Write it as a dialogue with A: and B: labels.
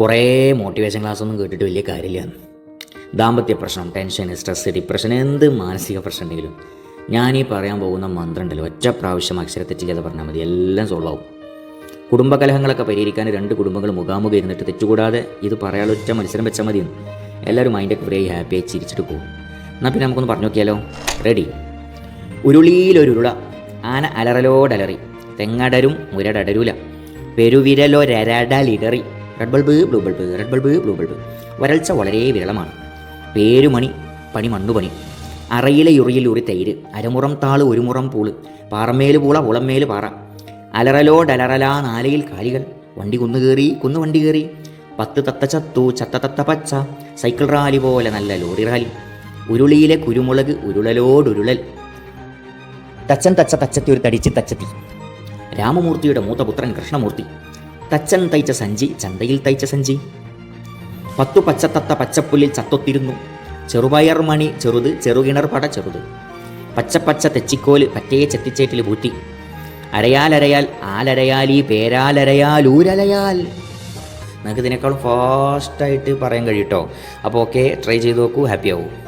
A: കുറേ മോട്ടിവേഷൻ ക്ലാസ്സൊന്നും കേട്ടിട്ട് വലിയ കാര്യമില്ല. ദാമ്പത്യ പ്രശ്നം ടെൻഷൻ സ്ട്രെസ് ഡിപ്രഷൻ എന്ത് മാനസിക പ്രശ്നം ഉണ്ടെങ്കിലും ഞാൻ ഈ പറയാൻ പോകുന്ന മന്ത്രം ഉണ്ടല്ലോ ഒറ്റ പ്രാവശ്യം അക്ഷരത്തെറ്റില്ലാതെ പറഞ്ഞാൽ മതി എല്ലാം സോൾവ് ആവും. കുടുംബകലഹങ്ങളൊക്കെ പരിഹരിക്കാൻ രണ്ട് കുടുംബങ്ങൾ മുഖാമുഖം ഇരുന്നിട്ട് തെറ്റുകൂടാതെ ഇത് പറയാനുള്ള ഒറ്റ മത്സരം വെച്ചാൽ മതി എല്ലാവരും മൈൻഡൊക്കെ ഫ്രീ ഹാപ്പി ആയി ചിരിച്ചിട്ട് പോകും. എന്നാൽ പിന്നെ നമുക്കൊന്ന് പറഞ്ഞു നോക്കിയാലോ? റെഡി ഉരുളിയിലൊരുരുള ആന അലറലോടലറി തെങ്ങടരും മുരടരൂല പെരുവിരലൊരടലിടറി red bulb blue bulb red bulb blue bulb വരൾച്ച വളരെ വിരളമാണ്. പേരുമണി പണി മണ്ണുപണി. അറയിലെ യുറിയിൽ ഉറി തൈര് അരമുറം താൾ ഒരു മുറം പൂൾ. പാറമേൽ പൂള പുളമേൽ പാറ. അലറലോ ഡലറലാ നാലയിൽ കാലികൾ. വണ്ടി കുന്നു കയറി കുന്നു വണ്ടി കയറി പത്ത് തത്ത ചത്തു ചത്ത തത്ത പച്ച. സൈക്കിൾ റാലി പോലെ നല്ല ലോറി റാലി. ഉരുളിയിലെ കുരുമുളക് ഉരുളലോടുരുളൽ തച്ചൻ തച്ച തച്ചത്തി ഒരു തടിച്ച് തച്ചത്തി. രാമമൂർത്തിയുടെ മൂത്തപുത്രൻ കൃഷ്ണമൂർത്തി. തച്ചൻ തയ്ച്ച സഞ്ചി ചന്തയിൽ തയ്ച്ച സഞ്ചി. പത്തു പച്ചത്തത്ത പച്ചപ്പുല്ലിൽ ചത്തൊത്തിരുന്നു. ചെറുപയർ മണി ചെറുത് ചെറുകിണർ പട ചെറുത്. പച്ചപ്പച്ച തെച്ചിക്കോൽ പറ്റേ ചെത്തിച്ചേറ്റിൽ പൂറ്റി. അരയാലരയാൽ ആലരയാലീ പേരാലരയാൽ ഊരലയാൽ. നിങ്ങൾക്ക് ഇതിനേക്കാളും ഫാസ്റ്റായിട്ട് പറയാൻ കഴിയും കേട്ടോ അപ്പോൾ ഓക്കെ ട്രൈ ചെയ്ത് നോക്കൂ ഹാപ്പി ആവും.